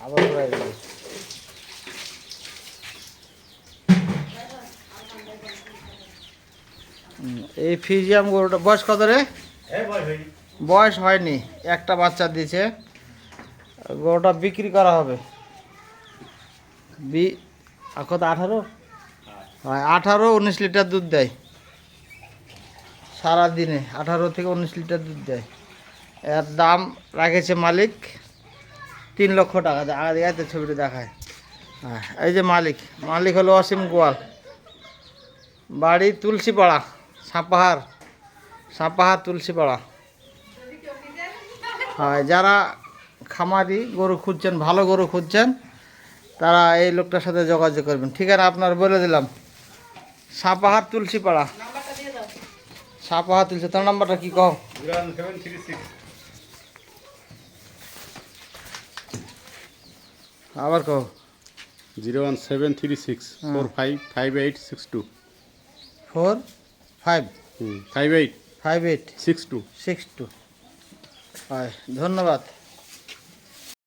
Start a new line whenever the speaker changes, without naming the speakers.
করা এগুলো হুম, এই ফিজিয়াম গরুটা বয়স কত রে? বয়স হয়নি। একটা বাচ্চা দিয়েছে। গরুটা বিক্রি করা হবে। বি কত আঠারো? হয় আঠারো উনিশ লিটার দুধ দেয়। সারা দিনে আঠারো থেকে উনিশ লিটার দুধ দেয়। এর দাম রাখেছে মালিক তিন লক্ষ টাকা আগে এত ছবিটা দেখায়। হ্যাঁ এই যে মালিক মালিক হলো অসীম গোয়াল। বাড়ি তুলসীপাড়া, সাপাহার সাপাহার তুলসীপাড়া। হয়, যারা খামারি গরু খুঁজছেন, ভালো গরু খুঁজছেন, তারা এই লোকটার সাথে যোগাযোগ করবেন। ঠিকানা আপনার বলে দিলাম। সাপাহার তুলসীপাড়া। সাপাহার তুলসী, তার নাম্বারটা কি কও? আবার কো
zero one seven three six four five five eight six two.
Four five.
Five eight.
Five eight.
Six two.
Six two. হয় ধন্যবাদ।